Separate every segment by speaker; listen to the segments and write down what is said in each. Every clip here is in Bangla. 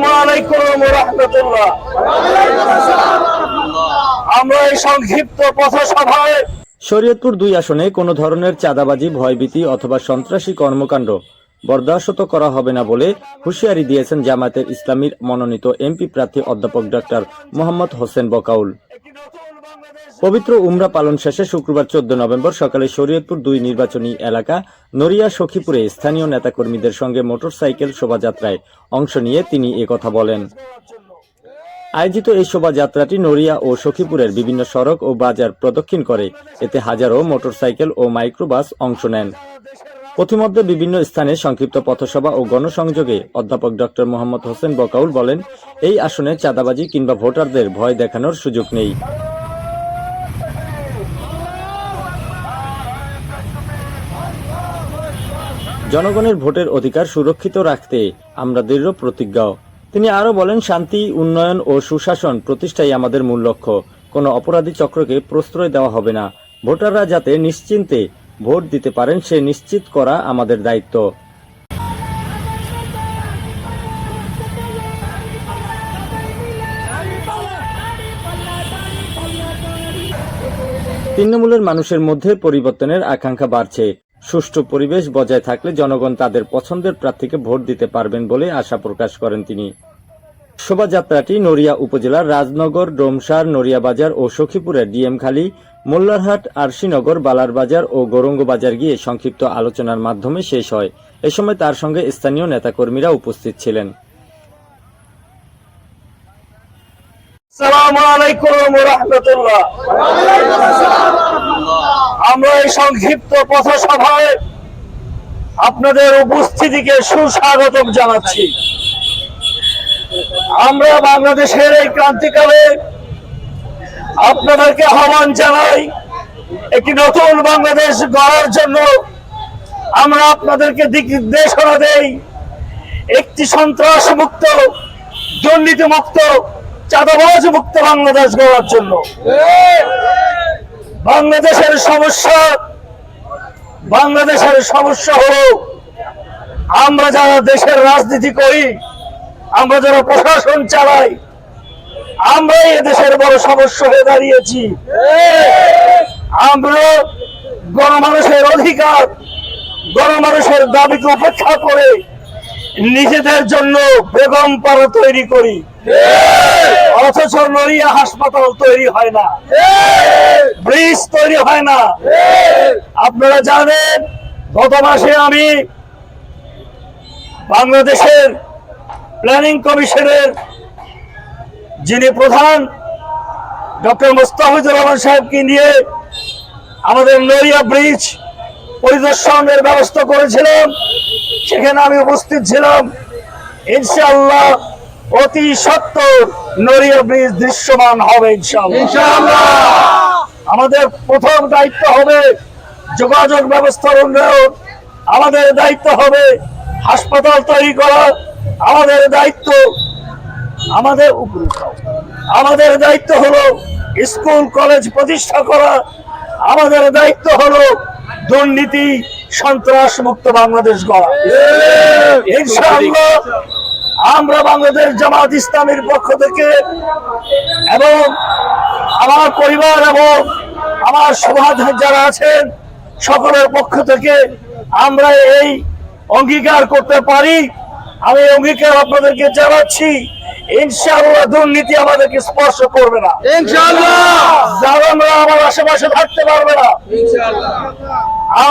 Speaker 1: সালাম আলাইকুম রহমতুল্লাহ। আমরা এই সংক্ষিপ্ত পথসভায়
Speaker 2: শরীয়তপুর দুই আসনে কোন ধরনের চাঁদাবাজি ভয়ভীতি অথবা সন্ত্রাসী কর্মকাণ্ড বরদাস্ত করা হবে না বলে হুঁশিয়ারি দিয়েছেন জামায়াতের ইসলামীর মনোনীত এমপি প্রার্থী অধ্যাপক ডক্টর মোহাম্মদ হোসেন বকাউল। পবিত্র উমরা পালন শেষে শুক্রবার চোদ্দ নভেম্বর সকালে শরীয়তপুর দুই নির্বাচনী এলাকা নড়িয়া সখীপুরে স্থানীয় নেতাকর্মীদের সঙ্গে মোটরসাইকেল শোভাযাত্রায় অংশ নিয়ে তিনি একথা বলেন। আয়োজিত এই শোভাযাত্রাটি নড়িয়া ও সখীপুরের বিভিন্ন সড়ক ও বাজার প্রদক্ষিণ করে। এতে হাজারো মোটরসাইকেল ও মাইক্রোবাস অংশ নেন। পথিমধ্যে বিভিন্ন স্থানে সংক্ষিপ্ত পথসভা ও গণসংযোগে অধ্যাপক ডক্টর মোহাম্মদ হোসেন বকাউল বলেন, এই আসনে চাঁদাবাজি কিংবা ভোটারদের ভয় দেখানোর সুযোগ নেই। জনগণের ভোটের অধিকার সুরক্ষিত রাখতে আমরা দৃঢ় প্রতিজ্ঞা তিনি আরও বলেন, শান্তি, উন্নয়ন ও সুশাসন প্রতিষ্ঠাই আমাদের মূল লক্ষ্য। কোনো অপরাধী চক্রকে প্রশ্রয় দেওয়া হবে না। ভোটাররা যাতে নিশ্চিন্তে ভোট দিতে পারেন, সে নিশ্চিত করা আমাদের দায়িত্ব। তৃণমূলের মানুষের মধ্যে পরিবর্তনের আকাঙ্ক্ষা বাড়ছে। সুষ্ঠু পরিবেশ বজায় থাকলে জনগণ তাদের পছন্দের প্রার্থীকে ভোট দিতে পারবেন বলে আশা প্রকাশ করেন তিনি। শোভাযাত্রাটি নড়িয়া উপজেলার রাজনগর, ডোমসার নড়িয়া বাজার ও সখীপুরের ডিএমখালী মোল্লারহাট, আরশিনগর বালার বাজার ও গৌরঙ্গবাজার গিয়ে সংক্ষিপ্ত আলোচনার মাধ্যমে শেষ হয়। এ সময় তার সঙ্গে স্থানীয় নেতাকর্মীরা উপস্থিত ছিলেন।
Speaker 1: আমরা এই সংক্ষিপ্ত পথসভায় আপনাদের উপস্থিতিকে জানাচ্ছি। আমরা বাংলাদেশের এই ক্রান্তিকালে আপনাদেরকে আহ্বান জানাই, একটি নতুন বাংলাদেশ গড়ার জন্য আমরা আপনাদেরকে দিক নির্দেশনা দেই, একটি সন্ত্রাস মুক্ত দুর্নীতি মুক্ত চাঁদাবাজ মুক্ত বাংলাদেশ গড়ার জন্য। বাংলাদেশের সমস্যা বাংলাদেশের সমস্যা হলো আমরা যারা দেশের রাজনীতি করি, আমরা যারা প্রশাসন চালাই আমরা আমরাই এদেশের বড় সমস্যা হয়ে দাঁড়িয়েছি। আমরা গণমানুষের অধিকার, গণমানুষের দাবিকে উপেক্ষা করে নিজেদের জন্য বেগম পাড়া তৈরি করি। অথচ নড়িয়া হাসপাতাল তৈরি হয় না। ব্রিজ তৈরি হয় না। আপনারা জানেন, গত মাসে আমি বাংলাদেশের প্ল্যানিং কমিশনের যিনি প্রধান, ডক্টর মোস্তাফিজুর রহমান সাহেবকে নিয়ে আমাদের নড়িয়া ব্রিজ পরিদর্শনের ব্যবস্থা করেছিলাম, সেখানে আমি উপস্থিত ছিলাম। ইনশাআল্লাহ অতি সত্তর নড়িয়া ব্রিজ দৃশ্যমান হবে ইনশাআল্লাহ। আমাদের প্রথম দায়িত্ব হবে যোগাযোগ ব্যবস্থার উন্নয়ন। আমাদের দায়িত্ব হবে হাসপাতাল তৈরি করা। আমাদের দায়িত্ব আমাদের আমাদের দায়িত্ব হলো স্কুল কলেজ প্রতিষ্ঠা করা। আমাদের দায়িত্ব হলো দুর্নীতি সন্ত্রাস মুক্ত বাংলাদেশ গড়া। ইনশাআল্লাহ আমরা বাংলাদেশ জামাত ইসলামের পক্ষ থেকে এবং আমার পরিবার এবং আমার সভাধার যারা আছেন সকলের পক্ষ থেকে আমরা এই অঙ্গীকার করতে পারি। আমি অঙ্গীকার আপনাদেরকে জানাচ্ছি ইনশাআল্লাহ দুর্নীতি আমাদেরকে স্পর্শ করবে না। জানানরা আমার আশেপাশে থাকতে পারবে না।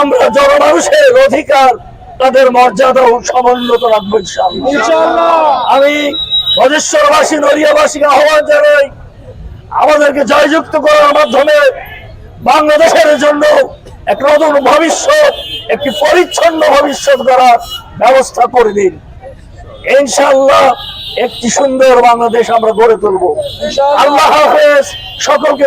Speaker 1: আমরা জনমানুষের অধিকার তাদের মর্যাদা ও সমুন্নত রাখব আমি বজেশ্বরবাসী নড়িয়াবাসীকে আহ্বান জানাই আমাদেরকে জয়যুক্ত করার মাধ্যমে বাংলাদেশের জন্য এক নতুন ভবিষ্যৎ একটি পরিচ্ছন্ন ভবিষ্যৎ করার ব্যবস্থা করে দিন। ইনশাল্লাহ একটি সুন্দর বাংলাদেশ আমরা গড়ে তুলবো। আল্লাহ হাফেজ। সকলকে